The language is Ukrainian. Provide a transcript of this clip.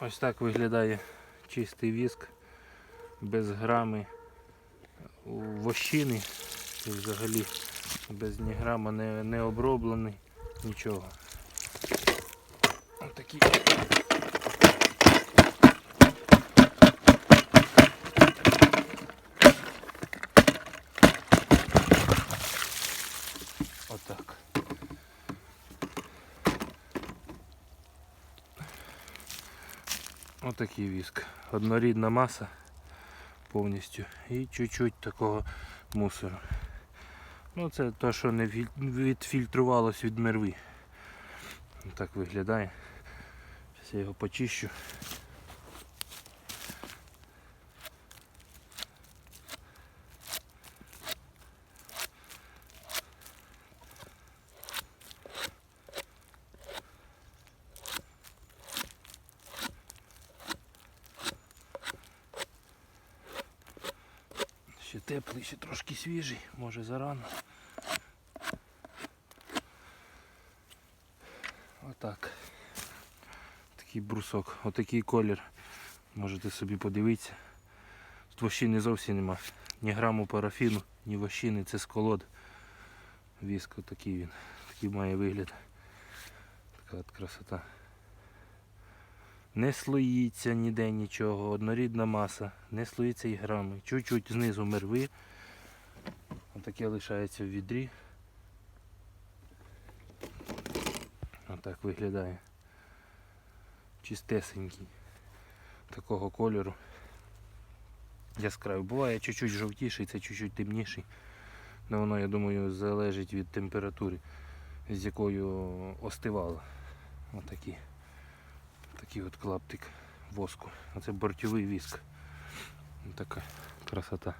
Ось так виглядає чистий віск без грами вощини і взагалі без ні грама не, не оброблений, нічого. Ось Отак. Отакий віск. Однорідна маса повністю і чуть-чуть такого мусору. Ну це те, що не відфільтрувалось від мерви. Так виглядає. Зараз я його почищу. Ще теплий, ще трошки свіжий, може зарано. Отак. Такий брусок, отакий колір. Можете собі подивитися. Тут вощини зовсім нема. Ні граму парафіну, ні вощини, це з колод. Віск отакий він. Такий має вигляд. Така от красота. Не слоїться ніде нічого, однорідна маса, не слоїться і грами. Чуть-чуть знизу мерви. Отаке лишається в відрі. Отак виглядає. Чистесенький. Такого кольору. Яскравий. Буває чуть-чуть жовтіший, це чуть-чуть темніший. Але воно, я думаю, залежить від температури, з якою остивало. Отакі. Такий от клаптик воску. Оце бортьовий віск. Така красота.